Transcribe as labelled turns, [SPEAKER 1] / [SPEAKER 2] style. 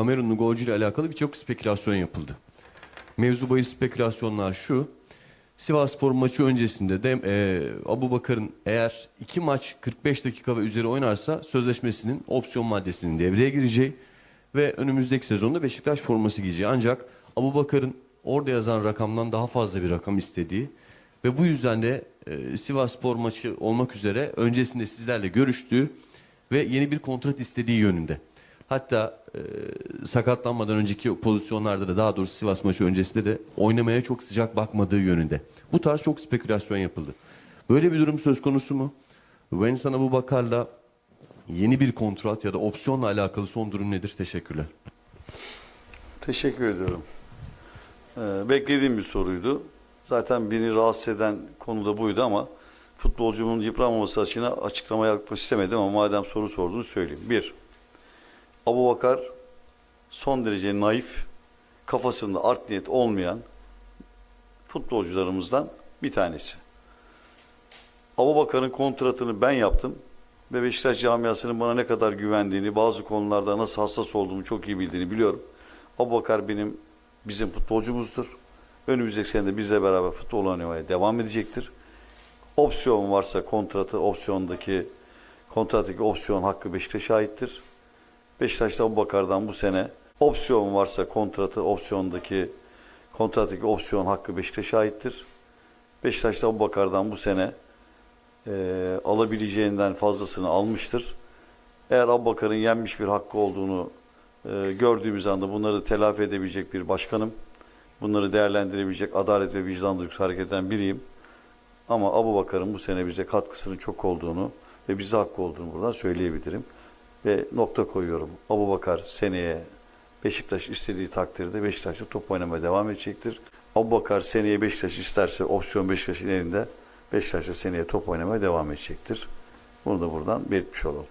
[SPEAKER 1] Kamerunlu golcü ile alakalı birçok spekülasyon yapıldı. Mevzu bahis spekülasyonlar şu. Sivasspor maçı öncesinde de e, Abu Bakar'ın eğer iki maç 45 dakika ve üzeri oynarsa sözleşmesinin opsiyon maddesinin devreye gireceği ve önümüzdeki sezonda Beşiktaş forması giyeceği. Ancak Abu Bakar'ın orada yazan rakamdan daha fazla bir rakam istediği ve bu yüzden de e, Sivasspor maçı olmak üzere öncesinde sizlerle görüştüğü ve yeni bir kontrat istediği yönünde. Hatta e, sakatlanmadan önceki pozisyonlarda da daha doğrusu Sivas maçı öncesinde de oynamaya çok sıcak bakmadığı yönünde. Bu tarz çok spekülasyon yapıldı. Böyle bir durum söz konusu mu? Vensan Abu Bakar'la yeni bir kontrat ya da opsiyonla alakalı son durum nedir? Teşekkürler.
[SPEAKER 2] Teşekkür ediyorum. Ee, beklediğim bir soruydu. Zaten beni rahatsız eden konu da buydu ama futbolcumun yıpranmaması açığına açıklama yapmak istemedim ama madem soru sorduğunu söyleyeyim. Bir, Abu Bakar son derece naif, kafasında art niyet olmayan futbolcularımızdan bir tanesi. Abu Bakar'ın kontratını ben yaptım ve Beşiktaş camiasının bana ne kadar güvendiğini, bazı konularda nasıl hassas olduğumu çok iyi bildiğini biliyorum. Abu Bakar benim bizim futbolcumuzdur. Önümüzdeki sene de bizle beraber futbol oynamaya devam edecektir. Opsiyon varsa kontratı, opsiyondaki kontrattaki opsiyon hakkı Beşiktaş'a aittir. Beşiktaş'ta Abu Bakar'dan bu sene opsiyon varsa kontratı, opsiyondaki kontrattaki opsiyon hakkı Beşiktaş'a aittir. Beşiktaş'ta Abu Bakar'dan bu sene e, alabileceğinden fazlasını almıştır. Eğer Abbakar'ın yenmiş bir hakkı olduğunu e, gördüğümüz anda bunları telafi edebilecek bir başkanım. Bunları değerlendirebilecek adalet ve vicdan duygusu hareket eden biriyim. Ama Abu Bakar'ın bu sene bize katkısının çok olduğunu ve bize hakkı olduğunu buradan söyleyebilirim. Ve nokta koyuyorum. Abu Bakar seneye Beşiktaş istediği takdirde Beşiktaş'ta top oynamaya devam edecektir. Abu Bakar seneye Beşiktaş isterse opsiyon Beşiktaş'ın elinde Beşiktaş'ta seneye top oynamaya devam edecektir. Bunu da buradan belirtmiş olalım.